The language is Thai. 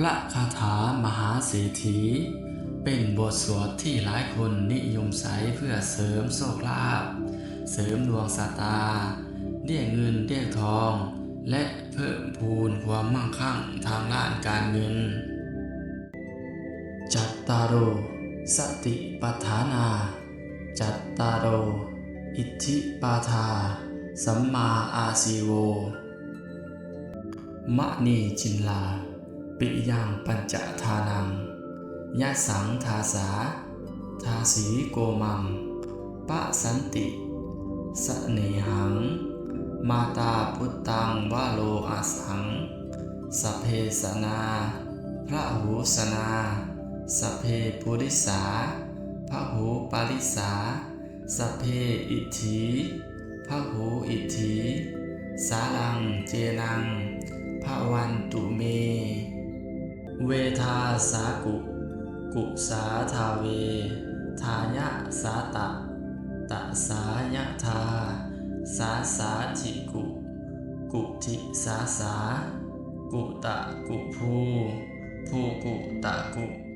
พระคาถามหาเศรษฐี เป็นบทสวดที่หลายคนนิยมใช้เพื่อเสริมโชคลาภเสริมดวงสตาเรียกเงินเรียกทอง และเพิ่มพูนความมั่งคั่งทางด้านการเงิน จัตตารโอสติปัฏฐานา จัตตารโออิทธิปาทา สัมมาอาสีโวมะนีจินลา ปิยังปัญจทานังยะสังทาสา ทาสีโกมังปะสันติสเนหัง มาตาพุตตังวาโลอาสังสเพสนา พระหูสนาสเพปุริสา พระหูปาริสาสเพอิทธิพระหูอิทธิสาลังเจนังภาวันตุเม เวทาสากุ กุสาทาเว ทายะสาตะ ตะสายะทา สาสาจิกุ กุทิสาสา กุตะกุภู ภูกุตะกุ